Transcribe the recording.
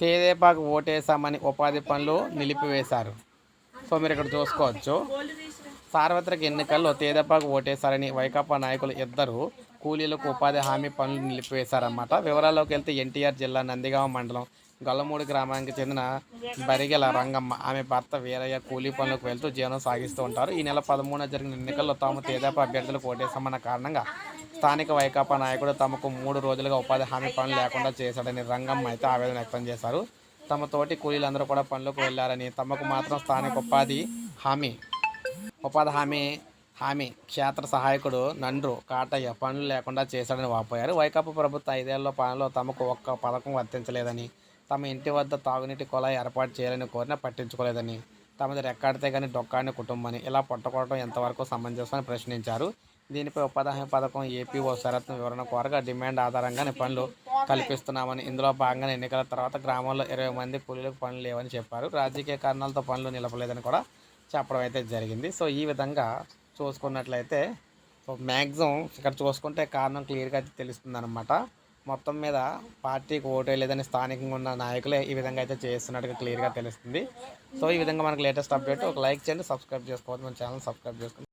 తేదేపాకు ఓటేసామని ఉపాధి పనులు నిలిపివేశారు. సో మీరు ఇక్కడ చూసుకోవచ్చు. సార్వత్రిక ఎన్నికల్లో తేదేపాకు ఓటేశారని వైకాపా నాయకులు ఇద్దరు కూలీలకు ఉపాధి హామీ పనులు నిలిపివేశారన్నమాట. వివరాల్లోకి వెళ్తే ఎన్టీఆర్ జిల్లా నందిగామ మండలం గొల్లమూడి గ్రామానికి చెందిన బరిగెల రంగమ్మ. ఆమె భర్త వీరయ్య కూలీ పనులకు వెళ్తూ జీవనం సాగిస్తూ ఉంటారు. ఈ నెల పదమూడున జరిగిన ఎన్నికల్లో తాము తేదాప అభ్యర్థులకు ఓటేశామన్న కారణంగా స్థానిక వైకాపా నాయకుడు తమకు మూడు రోజులుగా ఉపాధి హామీ పనులు లేకుండా చేశాడని రంగమ్మ అయితే ఆవేదన వ్యక్తం చేశారు. తమ తోటి కూలీలందరూ కూడా పనులకు వెళ్ళారని తమకు మాత్రం స్థానిక ఉపాధి హామీ ఉపాధి హామీ హామీ క్షేత్ర సహాయకుడు నండ్రు కాటయ్య పనులు లేకుండా చేశాడని వాపోయారు. వైకాపా ప్రభుత్వ ఐదేళ్ళ పనులు తమకు ఒక్క పథకం వర్తించలేదని తమ ఇంటి వద్ద తాగునీటి కుళాయి ఏర్పాటు చేయాలని కోరిన పట్టించుకోలేదని. తమది రెక్కాడితే కానీ డొక్కాడిన కుటుంబాన్ని ఇలా పట్టుకోవడం ఎంతవరకు సమంజసమని ప్రశ్నించారు. దీనిపై ఉపాధి హామీ పథకం ఏపీఓ షరత్ను వివరణ కోరగా డిమాండ్ ఆధారంగానే పనులు కల్పిస్తున్నామని. ఇందులో భాగంగా ఎన్నికల తర్వాత గ్రామంలో ఇరవై మంది కూలీలకు పనులు లేవని చెప్పారు. రాజకీయ కారణాలతో పనులు నిలపలేదని కూడా చెప్పడం అయితే జరిగింది. సో ఈ విధంగా చూసుకున్నట్లయితే సో మ్యాక్సిమం ఇక్కడ చూసుకుంటే కారణం క్లియర్గా అయితే తెలుస్తుంది అనమాట మొత్తం మీద పార్టీకి ఓటే లేదని స్థానికంగా ఉన్న నాయకులే ఈ విధంగా అయితే చేస్తున్నట్టుగా క్లియర్గా తెలుస్తుంది. సో ఈ విధంగా మనకు లేటెస్ట్ అప్డేట్ ఒక లైక్ చేయండి సబ్స్క్రైబ్ చేసుకోవద్దు మన ఛానల్ సబ్స్క్రైబ్ చేసుకోండి.